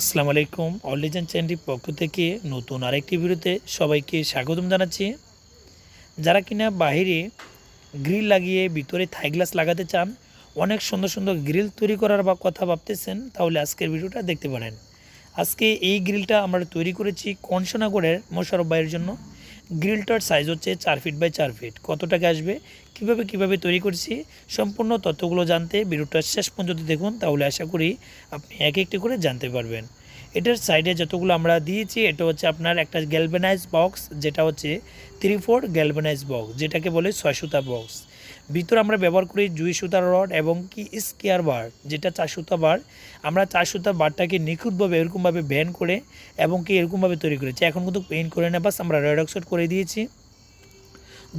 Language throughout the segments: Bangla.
আসসালামু আলাইকুম অলিজান চ্যানেলটির পক্ষ থেকে নতুন আরেকটি ভিডিওতে সবাইকে স্বাগতম জানাচ্ছি। যারা কিনা বাহিরে গ্রিল লাগিয়ে ভিতরে থাই গ্লাস লাগাতে চান, অনেক সুন্দর সুন্দর গ্রিল তৈরি করার বা কথা ভাবতেছেন, তাহলে আজকের ভিডিওটা দেখতে পারেন। আজকে এই গ্রিলটা আমরা তৈরি করেছি কনসনাগড়ের মোশারফ জন্য। গ্রিলটার সাইজ হচ্ছে চার ফিট বাই চার ফিট কত টাকা আসবে? কীভাবে কীভাবে তৈরি করছি? সম্পূর্ণ তথ্যগুলো জানতে ভিডিওটা শেষ পর্যন্ত দেখুন, তাহলে আশা করি আপনি এক একটি করে জানতে পারবেন। এটার সাইডে যতগুলো আমরা দিয়েছি, এটা হচ্ছে আপনার একটা গ্যালভেনাইজ বক্স যেটা হচ্ছে থ্রি ফোর গ্যালভেনাইজ বক্স যেটাকে বলে ছয় সুতা বক্স ভিতরে আমরা ব্যবহার করি জুই সুতার রড এবং কি স্কেয়ার বার, যেটা চার সুতা বার। আমরা চার সুতা বারটাকে নিখুঁতভাবে এরকমভাবে ভ্যান করে এবং কি এরকমভাবে তৈরি করেছি। এখন কিন্তু পেইন্ট করে না বাস আমরা রেড অক্সাইড করে দিয়েছি।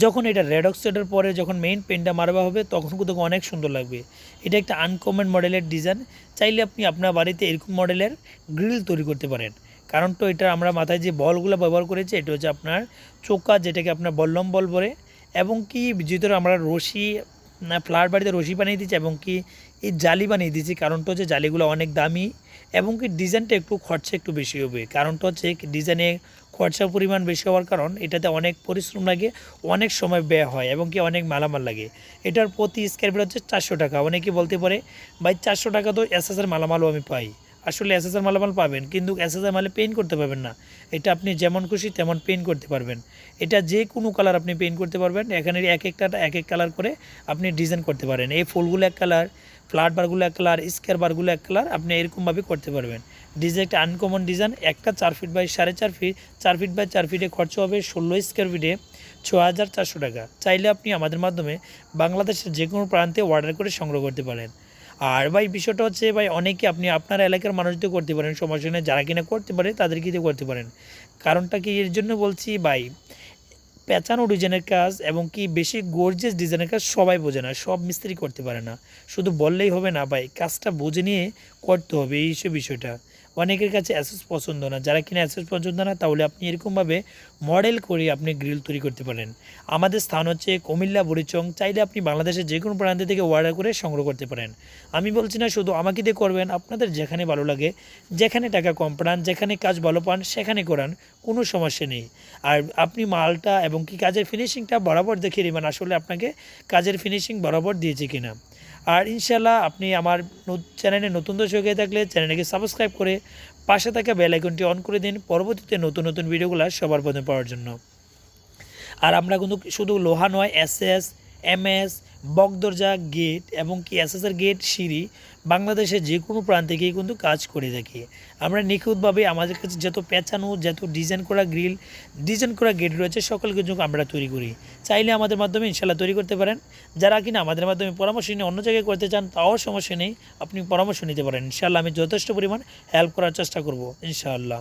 যখন এটা রেড অক্সাইডের পরে যখন মেইন পেনটা মারবা হবে, তখন কিন্তু অনেক সুন্দর লাগবে। এটা একটা আনকমন মডেলের ডিজাইন চাইলে আপনি আপনার বাড়িতে এরকম মডেলের গ্রিল তৈরি করতে পারেন। কারণ তো এটা আমরা মাথায় যে বলগুলো ব্যবহার করেছি, এটা হচ্ছে আপনার চোকা যেটাকে আপনার বল্লম বল বলে। এবং কি ভিতরে আমরা রশি, না ফ্লার বাড়িতে রশি বানিয়ে দিচ্ছি এবং কি এই জালি বানিয়ে দিচ্ছি কারণটা হচ্ছে জালিগুলো অনেক দামি এবং কি ডিজাইনটা একটু খরচা একটু বেশি হবে। কারণটা হচ্ছে ডিজাইনে খরচার পরিমাণ বেশি হওয়ার কারণ এটাতে অনেক পরিশ্রম লাগে, অনেক সময় ব্যয় হয় এবং কি অনেক মালামাল লাগে। এটার প্রতি স্কোয়ার ফিট হচ্ছে চারশো টাকা। অনেকে বলতে পারে, ভাই, চারশো টাকা তো এসএসের মালামালও আমি পাই। আসলে এসএসের মালামাল পাবেন, কিন্তু এসএসের মালে পেইন্ট করতে পারবেন না। এটা আপনি যেমন খুশি তেমন পেইন্ট করতে পারবেন। এটা যে কোনো কালার আপনি পেইন্ট করতে পারবেন এখানে এক একটা, এক এক কালার করে আপনি ডিজাইন করতে পারেন। এই ফুলগুলো এক কালার ফ্ল্যাট বারগুলো এক কালার স্কোয়ার বারগুলো এক কালার আপনি এরকমভাবে করতে পারবেন। ডিজাইন একটা আনকমন ডিজাইন একটা চার ফিট বাই সাড়ে চার ফিট চার ফিট বাই চার ফিটে খরচ হবে ষোলো স্কোয়ার ফিটে ছ হাজার চারশো টাকা। চাইলে আপনি আমাদের মাধ্যমে বাংলাদেশের যে কোনো প্রান্তে অর্ডার করে সংগ্রহ করতে পারেন। আর ভাই, বিষয়টা হচ্ছে ভাই, অনেকে আপনি আপনার এলাকার মানুষ দিয়ে করতে পারেন সমস্যা যারা কিনা করতে পারে তাদের কিন্তু করতে পারেন। কারণটা কি এর জন্য বলছি ভাই, পেঁচানো ডিজাইনের কাজ এবং কি বেশি গর্জেস ডিজাইনের কাজ সবাই বোঝে না, সব মিস্ত্রি করতে পারে না। শুধু বললেই হবে না ভাই, কাজটা বুঝে নিয়ে করতে হবে, এই বিষয়টা। অনেকের কাছে অ্যাসেস পছন্দ না। যারা কিনা অ্যাসেস পছন্দ না, তাহলে আপনি এরকমভাবে মডেল করে আপনি গ্রিল তৈরি করতে পারেন। আমাদের স্থান হচ্ছে কুমিল্লা, বুড়িচং। চাইলে আপনি বাংলাদেশের যে কোনো প্রান্ত থেকে অর্ডার করে সংগ্রহ করতে পারেন। আমি বলছি না শুধু আমাকে দিয়ে করবেন, আপনাদের যেখানে ভালো লাগে, যেখানে টাকা কম পান, যেখানে কাজ ভালো পান, সেখানে করান, কোনো সমস্যা নেই। আর আপনি মালটা এবং কি কাজের ফিনিশিংটা বরাবর দেখিয়ে দেবেন আসলে আপনাকে কাজের ফিনিশিং বরাবর দিয়েছে কিনা। আর ইনশাল্লাহ আপনি আমার চ্যানেলে নতুন দর্শক হয়ে থাকলে চ্যানেলকে সাবস্ক্রাইব করে পাশে থাকা বেল আইকনটি অন করে দিন। পরবর্তীতে নতুন নতুন ভিডিওগুলো সবার প্রথমে পাওয়ার জন্য। আর আমরা কিন্তু শুধু লোহা নয় এস এস এম এস বকদরজা গেট এবং কি এসএসের গেট সিঁড়ি বাংলাদেশের যে কোনো প্রান্তে গিয়ে কিন্তু কাজ করে থাকি। আমরা নিখুঁতভাবে আমাদের কাছে যত পেঁচানো, যত ডিজাইন করা গ্রিল ডিজাইন করা গেট রয়েছে সকল কিছু আমরা তৈরি করি। চাইলে আমাদের মাধ্যমে ইনশাল্লাহ তৈরি করতে পারেন। যারা কিনা আমাদের মাধ্যমে পরামর্শ নিয়ে অন্য জায়গায় করতে চান, তাও সমস্যা নেই। আপনি পরামর্শ নিতে পারেন। ইনশাল্লাহ আমি যথেষ্ট পরিমাণ হেল্প করার চেষ্টা করব, ইনশাআল্লাহ।